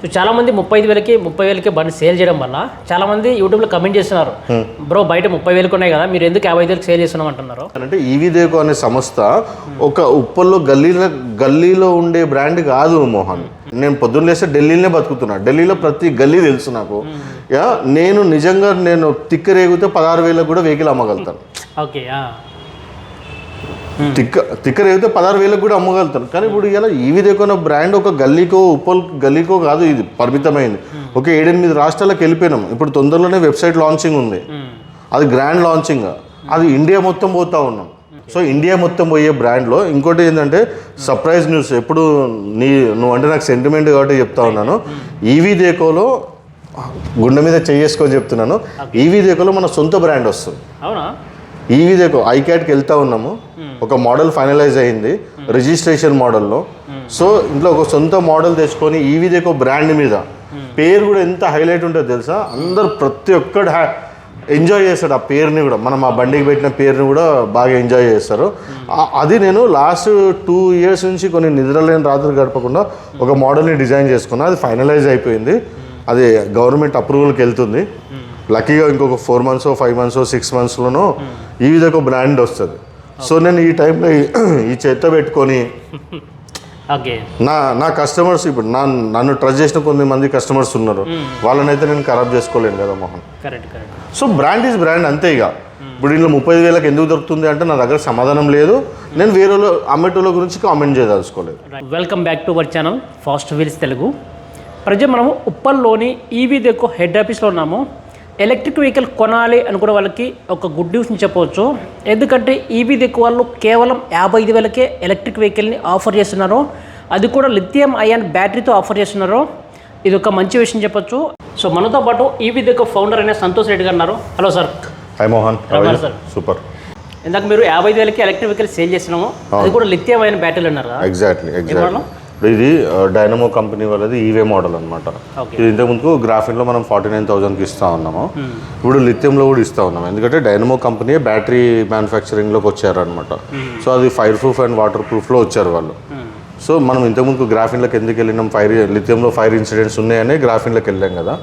So చాలా మంది ముప్పై ఐదు వేలకి ముప్పై వేలకి బండి సేల్ చేయడం వల్ల చాలా మంది యూట్యూబ్లో కమెంట్ చేస్తున్నారు. బ్రో బయట ముప్పై వేలకు ఉన్నాయి కదా మీరు ఎందుకు యాభై వేలకు సేల్ చేస్తున్నాం అంటున్నారు. అంటే ఈవీ దేకో అనే సంస్థ ఒక ఉప్పల్లో గల్లీలో గల్లీలో ఉండే బ్రాండ్ కాదు మోహన్. నేను పొద్దున్న లేస్తే ఢిల్లీలోనే బతుకుతున్నా. ఢిల్లీలో ప్రతి గల్లీ తెలుసు నాకు. యా నేను నిజంగా నేను తిక్క రేగితే పదహారు వేలకు కూడా వెహికల్ అమ్మగలుగుతాను. ఓకే తిక్క తిక్క రేగితే పదహారు వేలకు కూడా అమ్మగలుగుతారు. కానీ ఇప్పుడు ఇలా ఈవీ దేకో బ్రాండ్ ఒక గల్లీకో ఉప్పల్ గల్లీకో కాదు ఇది పరిమితమైంది. ఒక ఏడెనిమిది రాష్ట్రాలకు వెళ్ళిపోయినాం. ఇప్పుడు తొందరలోనే వెబ్సైట్ లాంచింగ్ ఉంది. అది గ్రాండ్ లాంచింగ్ అది ఇండియా మొత్తం పోతా ఉన్నాం. సో ఇండియా మొత్తం పోయే బ్రాండ్లో ఇంకోటి ఏంటంటే సర్ప్రైజ్ న్యూస్ ఎప్పుడు నీ నువ్వు అంటే నాకు సెంటిమెంట్ కాబట్టి చెప్తా ఉన్నాను. ఈవీ దేకోలో గుండె మీద చేసుకొని చెప్తున్నాను. ఈవీ దేకోలో మన సొంత బ్రాండ్ వస్తుంది. అవునా? ఈవీ దేకో ఐక్యాట్కి వెళ్తా ఉన్నాము. ఒక మోడల్ ఫైనలైజ్ అయింది. రిజిస్ట్రేషన్ మోడల్లో. సో ఇంట్లో ఒక సొంత మోడల్ తెచ్చుకొని ఈవీ దేకో బ్రాండ్ మీద. పేరు కూడా ఎంత హైలైట్ ఉంటుందో తెలుసా? అందరు ప్రతి ఒక్కడు ఎంజాయ్ చేస్తాడు ఆ పేరుని కూడా. మనం ఆ బండికి పెట్టిన పేరుని కూడా బాగా ఎంజాయ్ చేస్తారు. అది నేను లాస్ట్ టూ ఇయర్స్ నుంచి కొన్ని నిద్రలేని రాత్రులు గడపకుండా ఒక మోడల్ని డిజైన్ చేసుకున్నా. అది ఫైనలైజ్ అయిపోయింది. అది గవర్నమెంట్ అప్రూవల్కి వెళ్తుంది. లక్కీగా ఇంకొక four months five months six మంత్స్లోనూ ఈ విధంగా బ్రాండ్ వస్తుంది. సో నేను ఈ టైంలో ఈ- చెత్త పెట్టుకొని నా నా కస్టమర్స్ ఇప్పుడు నా నన్ను ట్రస్ట్ చేసిన కొంతమంది కస్టమర్స్ ఉన్నారు. వాళ్ళనైతే నేను ఖరాబ్ చేసుకోలేను కదా Mohan. So brand is brand అంతే ఇక. ఇప్పుడు ఇంట్లో ముప్పై ఐదు వేలకు ఎందుకు దొరుకుతుంది అంటే నా దగ్గర సమాధానం లేదు. నేను వేరే వాళ్ళు అమ్మేటోళ్ళ గురించి comment చేయదలుచుకోలేదు. Welcome back to our channel fast wheels Telugu present మనము ఉప్పల్లోని ఈవీ దెక్కు హెడ్ ఆఫీస్లో ఉన్నాము. ఎలక్ట్రిక్ వెహికల్ కొనాలి అనుకునే వాళ్ళకి ఒక గుడ్ న్యూస్ని చెప్పవచ్చు. ఎందుకంటే ఈవీ దెక్కు వాళ్ళు కేవలం యాభై ఐదు వేలకే ఎలక్ట్రిక్ వెహికల్ని ఆఫర్ చేస్తున్నారు. అది కూడా లిథియం అయాన్ బ్యాటరీతో ఆఫర్ చేస్తున్నారు. ఇది ఒక మంచి విషయం చెప్పొచ్చు. సో మనతో పాటు ఈవీ దెక్కు ఫౌండర్ అయిన సంతోష్ రెడ్డి గారు ఉన్నారు. Hello sir. Hi Mohan sir. Super ఇందాక మీరు యాభై ఐదు వేలకి ఎలక్ట్రిక్ వెహికల్ సేల్ చేస్తున్నాము. అది కూడా లిథియం అయాన్ బ్యాటరీలు ఉన్నారు ఎగ్జాక్ట్లీ ఎగ్జాక్ట్లీ? ఇప్పుడు ఇది డైనమో కంపెనీ వాళ్ళది ఈవే మోడల్ అనమాట. ఇది ఇంతకుముందు గ్రాఫిన్లో మనం ఫార్టీ నైన్ థౌసండ్కి ఇస్తా ఉన్నాము. ఇప్పుడు లిథియంలో కూడా ఇస్తా ఉన్నాము. ఎందుకంటే డైనమో కంపెనీ బ్యాటరీ మ్యానుఫ్యాక్చరింగ్లోకి వచ్చారనమాట సో అది ఫైర్ ప్రూఫ్ అండ్ వాటర్ ప్రూఫ్లో వచ్చారు వాళ్ళు. సో మనం ఇంతకుముందు గ్రాఫిన్లోకి ఎందుకు వెళ్ళినాం? ఫైర్ లిథియంలో ఫైర్ ఇన్సిడెంట్స్ ఉన్నాయని గ్రాఫిన్లోకి వెళ్ళాం కదా.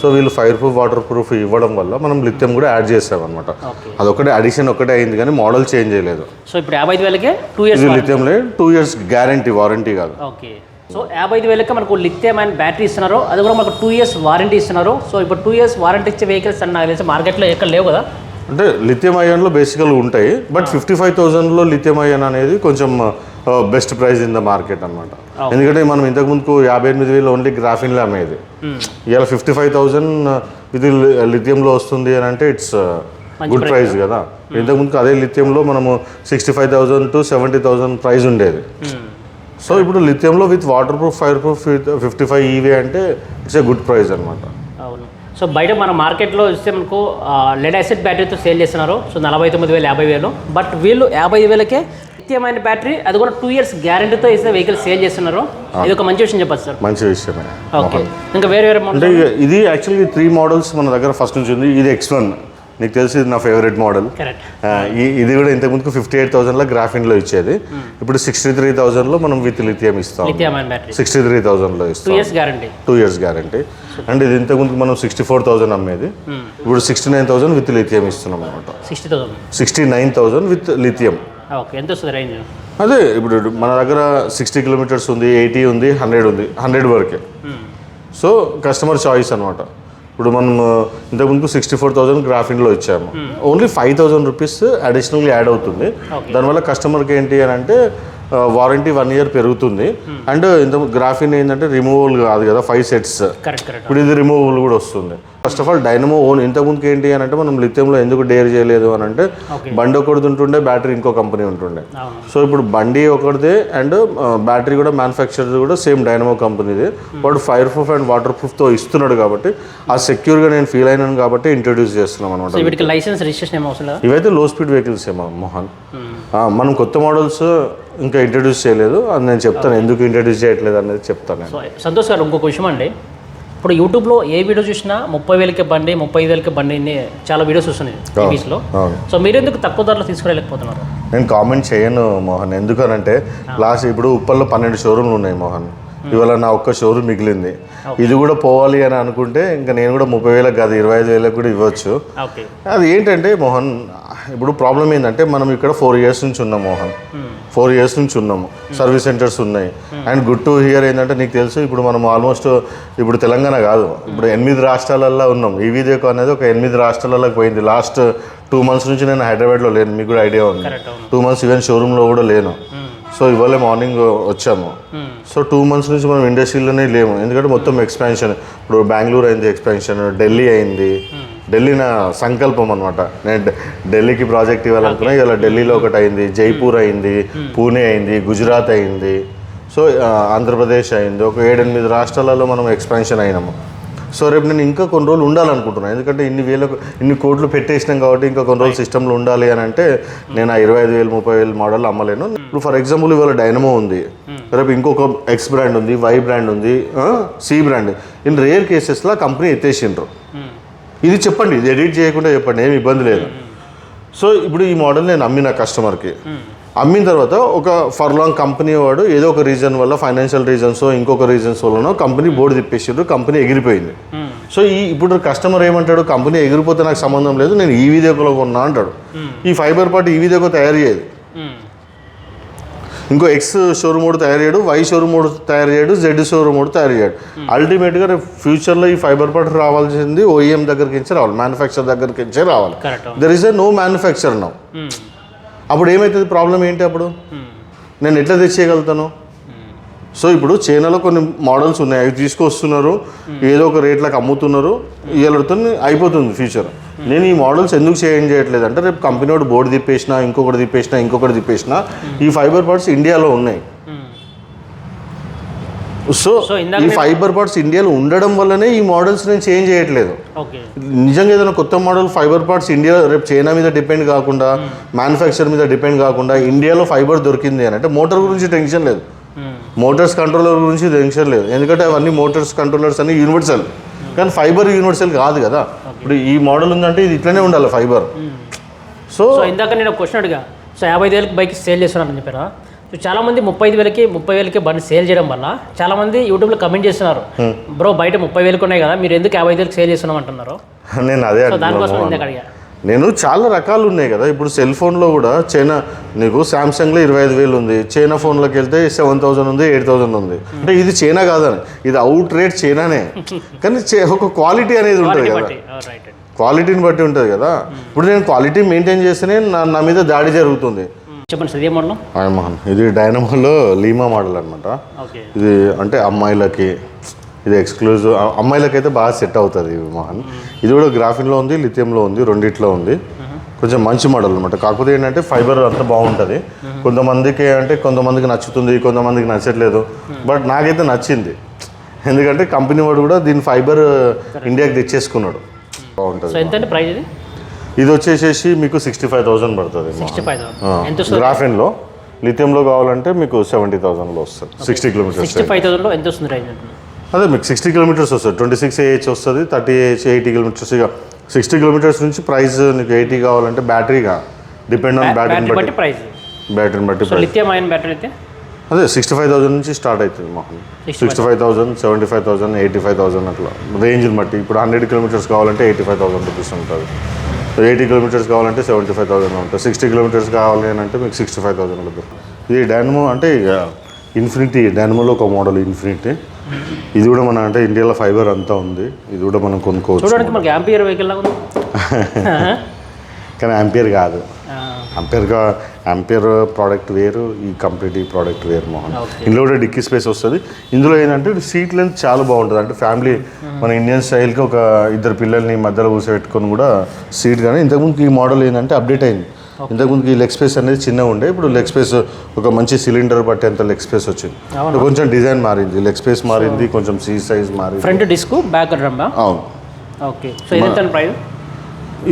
సో వీళ్ళు ఫైర్ ప్రూఫ్ వాటర్ ప్రూఫ్ ఇవ్వడం వల్ల మనం లిథియం కూడా యాడ్ చేసామన్నమాట. ఓకే. అదొకటే అడిషన్ ఒకటే అయింది కానీ మోడల్ చేంజ్ చేయలేదు. సో ఇప్పుడు యాభై ఐదు వేలకే టూ ఇయర్స్ లిథియంలో టూ ఇయర్స్ గ్యారంటీ వారంటీ కాదు. ఓకే. సో యాభై ఐదు వేలకే మనకు లిథియం అండ్ బ్యాటరీ ఇస్తున్నారు అది కూడా మనకు టూ ఇయర్స్ వారంటీ ఇస్తున్నారు సో ఇప్పుడు టూ ఇయర్స్ వారంటీ ఇచ్చే వెహికల్స్ అన్న నాకు తెలిసి మార్కెట్లో ఎక్కడ లేవు కదా? అంటే లిథియం అయాన్లో బేసికల్గా ఉంటాయి బట్ ఫిఫ్టీ ఫైవ్ థౌజండ్లో లిథియం అయాన్ అనేది కొంచెం best price in the market అనమాట ఎందుకంటే మనం ఇంతకు ముందుకు యాభై ఎనిమిది వేలు ఓన్లీ గ్రాఫిన్లో అమ్మేది. ఇవాళ ఫిఫ్టీ ఫైవ్ థౌజండ్ ఇది లిథియంలో వస్తుంది అని అంటే ఇట్స్ గుడ్ ప్రైస్ కదా. ఇంతకు ముందుకు అదే లిథియంలో మనము sixty five thousand to seventy thousand price ఉండేది సో ఇప్పుడు లిథియంలో with water proof fire proof fifty five EV అంటే ఇట్స్ ఏ గుడ్ ప్రైస్ అనమాట అవును. సో బయట మన మార్కెట్లో ఇస్తే మనకు లెడ్ యాసిడ్ బ్యాటరీతో సేల్ చేస్తున్నారు. సో నలభై తొమ్మిది వేలు యాభై వేలు. బట్ వీళ్ళు యాభై ఐదు లిథియమైన బ్యాటరీ అది కూడా టూ ఇయర్స్ గ్యారంటీతో ఇస్తే వెహికల్ సేల్ చేస్తున్నారు. ఇది ఒక మంచి విషయం చెప్పచ్చు సార్. మంచి విషయమే ఓకే. ఇంకా వేరే వేరే అంటే ఇది యాక్చువల్లీ త్రీ మోడల్స్ మన దగ్గర ఫస్ట్ నుంచి ఉంది. ఇది ఎక్స్ వన్ నీకు తెలిసి ఇది నా ఫేవరెట్ మోడల్ ఇది కూడా ఇంతకుముందు ఫిఫ్టీ ఎయిట్ థౌసండ్లో గ్రాఫిన్లో ఇచ్చేది. ఇప్పుడు సిక్స్టీ త్రీ థౌసండ్లో మనం విత్ లిథియం ఇస్తాం. సిక్స్టీ త్రీ థౌసండ్లో టూ ఇస్తాం. Years guarantee two years guarantee and ఇది ఇంతకుముందు మనం సిక్స్టీ ఫోర్ థౌసండ్ అమ్మేది ఇప్పుడు sixty nine thousand with lithium ఇస్తున్నాం అనమాట thousand sixty nine thousand with lithium okay. ఎంత వస్తుంది రేంజ్? అదే ఇప్పుడు మన దగ్గర సిక్స్టీ కిలోమీటర్స్ ఉంది ఎయిటీ ఉంది హండ్రెడ్ ఉంది హండ్రెడ్ వరకే. సో కస్టమర్ చాయిస్ అనమాట ఇప్పుడు మనం ఇంతకుముందు సిక్స్టీ ఫోర్ థౌసండ్ గ్రాఫిన్లో ఇచ్చాము. ఓన్లీ ఫైవ్ థౌసండ్ రూపీస్ అడిషనల్గా యాడ్ అవుతుంది. దానివల్ల కస్టమర్కి ఏంటి అని అంటే వారంటీ వన్ ఇయర్ పెరుగుతుంది. అండ్ ఇంత గ్రాఫిన్ ఏంటంటే రిమూవల్ కాదు కదా ఫైవ్ సెట్స్ ఇప్పుడు ఇది రిమూవబుల్ కూడా వస్తుంది. First of all dynamo own ఇంతకుముందుకు ఏంటి అని అంటే మనం లిథియంలో ఎందుకు డేర్ చేయలేదు అని అంటే బండి ఒకటిది ఉంటుండే బ్యాటరీ ఇంకో కంపెనీ ఉంటుండే. సో ఇప్పుడు బండి ఒకటిదే అండ్ బ్యాటరీ కూడా మ్యానుఫ్యాక్చర్ కూడా సేమ్ డైనమో కంపెనీది వాడు ఫైర్ ప్రూఫ్ అండ్ వాటర్ ప్రూఫ్తో ఇస్తున్నాడు కాబట్టి ఆ సెక్యూర్గా నేను ఫీల్ అయినాను కాబట్టి ఇంట్రడ్యూస్ చేస్తున్నాం అనమాట ఇవైతే లో స్పీడ్ వెహికల్స్ ఏమో మోహన్. ఆ, మనం కొత్త మోడల్స్ ఇంకా ఇంట్రడ్యూస్ చేయలేదు. అది నేను చెప్తాను. ఎందుకు ఇంట్రడ్యూస్ చేయట్లేదు అనేది చెప్తాను సో సంతోష్ గారు ఇంకొక విషయం అండి. ఇప్పుడు యూట్యూబ్లో ఏ వీడియో చూసినా ముప్పై వేలకి బండి ముప్పై ఐదు వేలకి బండి అని చాలా వీడియోస్ వస్తున్నాయి టీవీస్లో. సో మీరు ఎందుకు తక్కువ ధరలో తీసుకురాలేకపోతున్నారు? నేను కామెంట్ చేయను మోహన్. ఎందుకనంటే లాస్ట్ ఇప్పుడు ఉప్పల్లో పన్నెండు షోరూమ్లు ఉన్నాయి మోహన్. ఇవాళ నా ఒక్క షోరూమ్ మిగిలింది. ఇది కూడా పోవాలి అని అనుకుంటే ఇంకా నేను కూడా ముప్పై వేలకు కాదు ఇరవై ఐదు వేలకు కూడా ఇవ్వచ్చు. అది ఏంటంటే మోహన్ ఇప్పుడు ప్రాబ్లం ఏంటంటే మనం ఇక్కడ ఫోర్ ఇయర్స్ నుంచి ఉన్నాం మోహన్. ఫోర్ ఇయర్స్ నుంచి ఉన్నాము సర్వీస్ సెంటర్స్ ఉన్నాయి. అండ్ గుడ్ టు హియర్ ఏంటంటే నీకు తెలుసు ఇప్పుడు మనం ఆల్మోస్ట్ ఇప్పుడు తెలంగాణ కాదు. ఇప్పుడు ఎనిమిది రాష్ట్రాలల్లో ఉన్నాం. ఈ వీడియోకు అనేది ఒక ఎనిమిది రాష్ట్రాలలోకి పోయింది. లాస్ట్ టూ మంత్స్ నుంచి నేను హైదరాబాద్లో లేను. మీకు కూడా ఐడియా ఉంది. టూ మంత్స్ ఈవెన్ షోరూంలో కూడా లేను. సో ఇవాళ మార్నింగ్ వచ్చాము. సో టూ మంత్స్ నుంచి మనం ఇండస్ట్రీలోనే లేము. ఎందుకంటే మొత్తం ఎక్స్పాన్షన్ ఇప్పుడు బెంగళూరు అయింది ఎక్స్పాన్షన్ ఢిల్లీ అయింది. ఢిల్లీ నా సంకల్పం అనమాట నేను ఢిల్లీకి ప్రాజెక్ట్ ఇవ్వాలనుకున్నా ఇలా ఢిల్లీలో ఒకటి అయింది జైపూర్ అయింది పూణే అయింది గుజరాత్ అయింది. సో ఆంధ్రప్రదేశ్ అయింది ఒక ఏడెనిమిది రాష్ట్రాలలో మనం ఎక్స్పాన్షన్ అయినాము. సో రేపు నేను ఇంకా కొన్ని రోజులు ఉండాలనుకుంటున్నాను ఎందుకంటే ఇన్ని వేలకు ఇన్ని కోట్లు పెట్టేసినాం కాబట్టి ఇంకా కొన్ని రోజులు సిస్టంలో ఉండాలి అని అంటే నేను ఆ ఇరవై ఐదు వేలు ముప్పై వేలు మోడల్ అమ్మలేను. ఇప్పుడు ఫర్ ఎగ్జాంపుల్ ఇవాళ డైనమో ఉంది. రేపు ఇంకొక ఎక్స్ బ్రాండ్ ఉంది వై బ్రాండ్ ఉంది సి బ్రాండ్. ఇన్ రేర్ కేసెస్లో కంపెనీ ఎత్తేసిండ్రు. ఇది చెప్పండి ఇది ఎడిట్ చేయకుండా చెప్పండి ఏమి ఇబ్బంది లేదు. సో ఇప్పుడు ఈ మోడల్ నేను అమ్మిన కస్టమర్కి. అమ్మిన తర్వాత ఒక ఫర్ లాంగ్ కంపెనీ వాడు ఏదో ఒక రీజన్ వల్ల ఫైనాన్షియల్ రీజన్స్ ఇంకొక రీజన్స్ వల్లనో కంపెనీ బోర్డు తిప్పేసారు కంపెనీ ఎగిరిపోయింది. సో ఈ ఇప్పుడు కస్టమర్ ఏమంటాడు కంపెనీ ఎగిరిపోతే నాకు సంబంధం లేదు నేను ఈ విధేకలో కొన్నా అంటాడు. ఈ ఫైబర్ పార్ట్ ఈ విధేకో తయారు చేయదు. ఇంకో ఎక్స్ షోరూమ్ కూడా తయారు చేయడు వై షోరూమ్ కూడా తయారు చేయడు జెడ్ షోరూమ్ కూడా తయారు చేయడు. అల్టిమేట్గా రేపు ఫ్యూచర్లో ఈ ఫైబర్ పార్ట్ రావాల్సింది ఓఈఎం దగ్గరికి నుంచే రావాలి మ్యానుఫ్యాక్చర్ దగ్గరికి నుంచే రావాలి. There is a no manufacture now అప్పుడు ఏమవుతుంది ప్రాబ్లం ఏంటి అప్పుడు? నేను ఎట్లా తెచ్చేయగలుగుతాను? సో ఇప్పుడు చైనాలో కొన్ని మోడల్స్ ఉన్నాయి. అవి తీసుకొస్తున్నారు. ఏదో ఒక రేట్లకు అమ్ముతున్నారు. ఇవాళతో అయిపోతుంది ఫ్యూచర్. నేను ఈ మోడల్స్ ఎందుకు చేంజ్ చేయట్లేదు అంటే రేపు కంపెనీ వాడు బోర్డు తిప్పేసినా ఇంకొకటి తిప్పేసినా ఇంకొకటి తిప్పేసినా ఈ ఫైబర్ పార్ట్స్ ఇండియాలో ఉన్నాయి. సో సో ఈ ఫైబర్ పార్ట్స్ ఇండియాలో ఉండడం వల్లనే ఈ మోడల్స్ నేను చేంజ్ చేయట్లేదు. నిజంగా ఏదైనా కొత్త మోడల్ ఫైబర్ పార్ట్స్ ఇండియా రేపు చైనా మీద డిపెండ్ కాకుండా మ్యానుఫ్యాక్చర్ మీద డిపెండ్ కాకుండా ఇండియాలో ఫైబర్ దొరికింది అని అంటే మోటార్ గురించి టెన్షన్ లేదు. మోటార్స్ కంట్రోలర్ గురించి టెన్షన్ లేదు. ఎందుకంటే అవన్నీ మోటార్స్ కంట్రోలర్స్ అన్ని యూనివర్సల్ కానీ ఫైబర్ యూనివర్సల్ కాదు కదా. ఇప్పుడు ఈ మోడల్ ఉందంటే ఇది ఇట్లనే ఉండాలి ఫైబర్ సో సో ఇందాక నేను క్వశ్చన్ అడిగా. సో యాభై వేలకి బైక్ సేల్ చేస్తున్నారని చెప్పారా? సో చాలా మంది ముప్పై ఐదు వేలకి ముప్పై వేలకి బండి సేల్ చేయడం వల్ల చాలా మంది యూట్యూబ్లో కమెంట్ చేస్తున్నారు. బ్రో బయట ముప్పై వేలకు ఉన్నాయి కదా మీరు ఎందుకు యాభై వేలకు సేల్ చేస్తున్నాం అంటున్నారు. నేను అదే దానికోసం ఇందాక అడిగా. నేను చాలా రకాలు ఉన్నాయి కదా. ఇప్పుడు సెల్ ఫోన్లో కూడా చైనా నీకు శాంసంగ్లో ఇరవై ఐదు వేలు ఉంది. చైనా ఫోన్లోకి వెళ్తే సెవెన్ థౌసండ్ ఉంది ఎయిట్ థౌసండ్ ఉంది. అంటే ఇది చైనా కాదని. ఇది అవుట్ రేట్ చైనానే. కానీ ఒక క్వాలిటీ అనేది ఉంటుంది కదా. క్వాలిటీని బట్టి ఉంటుంది కదా. ఇప్పుడు నేను క్వాలిటీ మెయింటైన్ చేస్తేనే నా నా మీద దాడి జరుగుతుంది. చెప్పండి సార్ ఏ మోడల్ హాయ్ మోహన్ ఇది డైనమోలో లీమా మోడల్ అనమాట ఇది అంటే అమ్మాయిలకి ఇది ఎక్స్క్లూజివ్ అమ్మాయిలకి అయితే బాగా సెట్ అవుతుంది మోహన్ ఇది కూడా గ్రాఫిన్లో ఉంది లిథియంలో ఉంది రెండిట్లో ఉంది. కొంచెం మంచి మోడల్ అనమాట కాకపోతే ఏంటంటే ఫైబర్ అంతా బాగుంటుంది. కొంతమందికి అంటే కొంతమందికి నచ్చుతుంది కొంతమందికి నచ్చట్లేదు. బట్ నాకైతే నచ్చింది. ఎందుకంటే కంపెనీ వాడు కూడా దీని ఫైబర్ ఇండియాకి తెచ్చేసుకున్నాడు. బాగుంటుంది. ప్రైస్ ఇది? ఇది వచ్చేసేసి మీకు సిక్స్టీ ఫైవ్ థౌసండ్ పడుతుంది గ్రాఫిన్లో లిథియంలో కావాలంటే మీకు సెవెంటీ థౌసండ్లో వస్తుంది. సిక్స్టీ కిలోమీటర్స్ సిక్స్టీ ఫైవ్ థౌసండ్లో ఎంత వస్తుంది రేంజ్ అదే మీకు సిక్స్టీ కిలోమీటర్స్ వస్తుంది. ట్వంటీ సిక్స్ ఏహెచ్ వస్తుంది థర్టీ ఏహెచ్ ఎయిటీ కిలోమీటర్స్ ఇక సిక్స్టీ కిలోమీటర్స్ నుంచి ప్రైస్ నీకు ఎయిటీ కావాలంటే బ్యాటరీగా డిపెండ్ ఆన్ బ్యాటరీని బ్యాటరీ బట్టి ప్రైస్ బ్యాటరీని బట్టి లిథియం అయన్ బ్యాటరీ అయితే? అదే సిక్స్టీ ఫైవ్ థౌసండ్ నుంచి స్టార్ట్ అవుతుంది Mohan sixty five thousand seventy five thousand eighty five thousand అట్లా రేంజ్ని బట్టి. ఇప్పుడు హండ్రెడ్ కిలోమీటర్స్ కావాలంటే ఎయిటీ ఫైవ్ థౌసండ్ రూపీస్ ఉంటుంది ఎయిటీ కిలోమీటర్స్ కావాలంటే సెవెంటీ ఫైవ్ థౌసండ్ ఉంటుంది. సిక్స్టీ కిలోమీటర్స్ కావాలి అని అంటే మీకు సిక్స్టీ ఫైవ్ థౌసండ్ ఉంటుంది ఇది డైనమో అంటే ఇక ఇన్ఫినిటీ డైనమోలో ఒక మోడల్ ఇన్ఫినిటీ ఇది కూడా మన అంటే ఇండియాలో ఫైబర్ అంతా ఉంది. ఇది కూడా మనం కొనుక్కోవచ్చు. చూడడానికి మనకి యాంపియర్ వెహికల్ లాగా ఉంది. కానీ అంపేర్ కాదు. అంపేర్గా అంపేర్ ప్రోడక్ట్ వేరు ఈ కంప్లీట్ ఈ ప్రోడక్ట్ వేరు మోహన్. ఇందులో కూడా డిక్కీ స్పేస్ వస్తుంది. ఇందులో ఏంటంటే సీట్ లెంత్ చాలా బాగుంటుంది. అంటే ఫ్యామిలీ మన ఇండియన్ స్టైల్కి ఒక ఇద్దరు పిల్లల్ని మధ్యలో కూర్చోబెట్టుకొని కూడా సీట్ కానీ ఇంతకుముందు ఈ మోడల్ ఏంటంటే అప్డేట్ అయింది. ఇంతకుముందు ఈ లెగ్ స్పేస్ అనేది చిన్నగా ఉండే ఇప్పుడు లెగ్ స్పేస్ ఒక మంచి సిలిండర్ పట్టేంత లెగ్ స్పేస్ వచ్చింది? కొంచెం డిజైన్ మారింది లెగ్ స్పేస్ మారింది కొంచెం సీ సైజ్ మారింది. ఫ్రంట్ డిస్క్ బ్యాక్ డ్రమ్ అవును. ఓకే సో ఇది ప్రైస్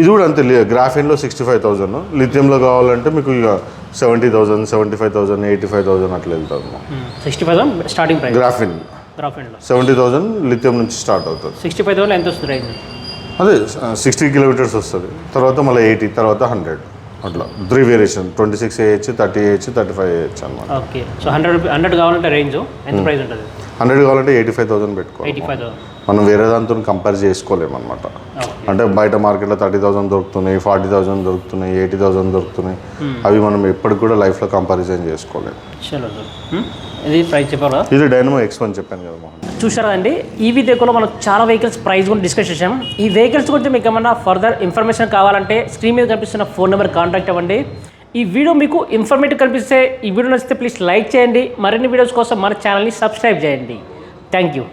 ఇది కూడా అంతే గ్రాఫిన్లో సిక్స్టీ ఫైవ్ థౌజండ్ లిథియంలో కావాలంటే మీకు ఇక seventy thousand seventy five thousand eighty five thousand అట్లా వెళ్తాము. Sixty five starting price graphene. గ్రాఫెండ్లో seventy thousand lithium నుంచి స్టార్ట్ అవుతుంది. సిక్స్టీ ఫైవ్ థౌసండ్ ఎంత వస్తుంది అదే సిక్స్టీ కిలోమీటర్స్ వస్తుంది. తర్వాత మళ్ళీ ఎయిటీ తర్వాత హండ్రెడ్. అట్లా. Three variation twenty six AH thirty AH thirty five AH అనమాట ఓకే. సో హండ్రెడ్ హండ్రెడ్ కావాలంటే రేంజ్ ఎంత ప్రైస్ ఉంటుంది? హండ్రెడ్ కావాలంటే ఎయిటీ ఫైవ్ థౌసండ్ పెట్టుకోవాలి మనం వేరే దాంతో కంపేర్ చేసుకోలేము అనమాట అంటే బయట మార్కెట్లో థర్టీ థౌసండ్ దొరుకుతున్నాయి ఫార్టీ థౌసండ్ దొరుకుతున్నాయి ఎయిటీ థౌసండ్ దొరుకుతున్నాయి. అవి మనం ఎప్పటికి కూడా లైఫ్లో కంపారిజన్ చేసుకోలేము. కదా ఇది డైనమో ఎక్స్ వన్ చెప్పాను కదా మోహన్. చూసారా అండి? ఈవీ దగ్గరలో మనం చాలా వెహికల్స్ ప్రైస్ గురించి డిస్కస్ చేసాం ఈ వెహికల్స్ గురించి మీకు ఏమన్నా ఫర్దర్ ఇన్ఫర్మేషన్ కావాలంటే స్క్రీన్ మీద కనిపిస్తున్న ఫోన్ నెంబర్ కాంటాక్ట్ అవ్వండి. ఈ వీడియో మీకు ఇన్ఫర్మేటివ్ కనిపిస్తే ఈ వీడియో నచ్చితే ప్లీజ్ లైక్ చేయండి. మరిన్ని వీడియోస్ కోసం మన ఛానల్ని సబ్స్క్రైబ్ చేయండి. Thank you